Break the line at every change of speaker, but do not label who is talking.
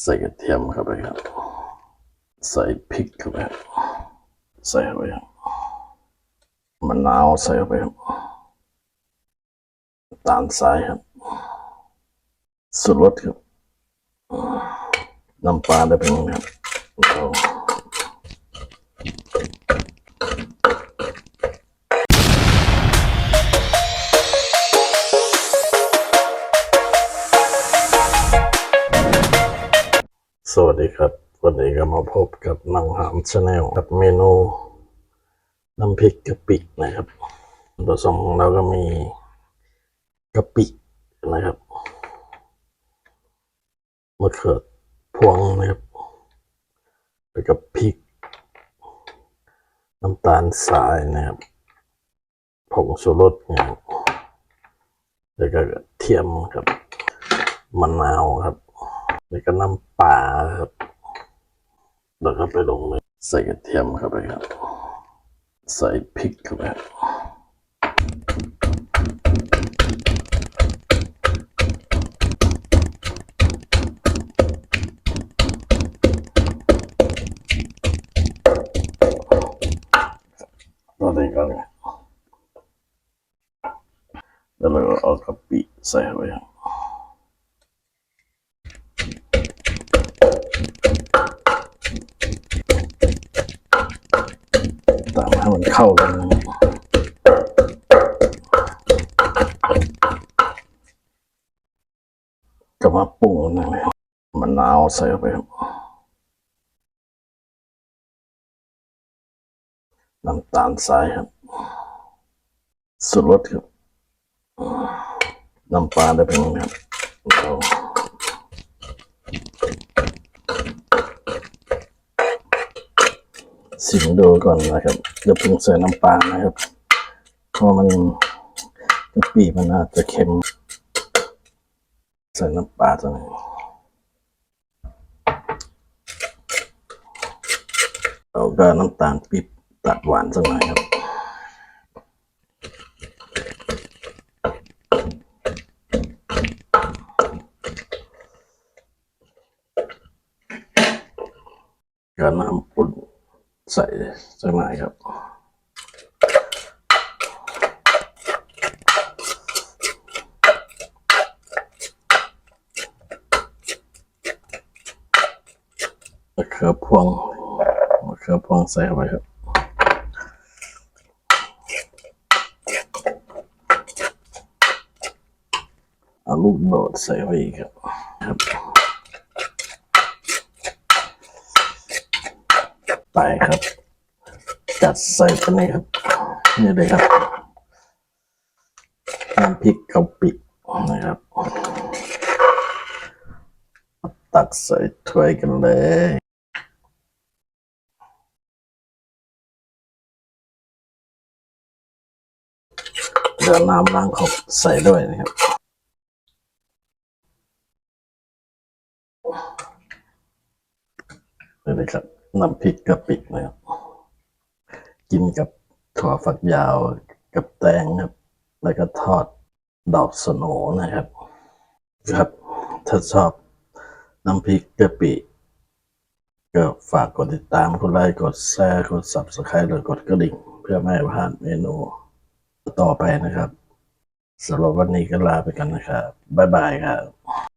ใส่กระเทียมเข้าไปครับ ใส่พริกเข้าไปใส่เข้าไปครับมะนาวใส่เข้าไปครับตามสายครับสูตรสครับน้ำปลาได้เป็นครับ สวัสดีครับ วันนี้ก็มาพบกับนังหามชาแนลกับเมนูน้ำพริกกะปินะครับส่วนผสมของเราก็มีกะปินะครับมะเขือพวงนะครับแล้วก็พริก น้ำตาลทรายนะครับผงชูรสนะครับแล้วก็เทียมครับมะนาวครับ แล้วก็น้ำปลาครับแล้วก็ไปลงเลยใส่กระเทียมเข้าไปครับ ใส่พริกเข้าไปครับตอนนี้ก็เลยแล้วเราก็เอากะปิใส่เข้าไปครับ ตามให้มันเข้ากันนะครับก็มาปรุงนะครับมะนาวใส่ไปครับน้ำตาลทรายครับสูตรรสครับน้ำปลาได้เป็นไงครับแล้ว สิมดูก่อนนะครับอย่าเพิ่งใส่น้ำปลานะครับ เพราะมันกะปิมันอาจจะเค็ม ใส่น้ำปลาตัวนี้เราก็น้ำตาลปี๊บตัดหวานสักหน่อยครับก็น้ำอุ่น ใส่สักหน่อยครับมะเขือพวงมะเขือพวงใส่เข้าไปครับเอาลูกโดดใส่ไว้อีกครับครับ ไปครับ จัดใส่ไปเลยครับ นี่เลยครับน้ำพริกกะปินะครับ ตักใส่ถ้วยกันเลยเดี๋ยวน้ำล้างขอบใส่ด้วยนะครับ นี่เลยครับ น้ำพริกกะปินะครับกินกับถั่วฝักยาวกับแตงครับ แล้วก็ทอดดอกสโหนนะครับ ครับ ถ้าชอบน้ำพริกกะปิ ก็ฝากกดติดตามกดไลค์กดแชร์กด subscribe หรือกดกระดิ่ง เพื่อไม่ให้พลาดเมนูต่อไปนะครับสำหรับวันนี้ก็ลาไปกันนะครับ บ๊ายบายครับ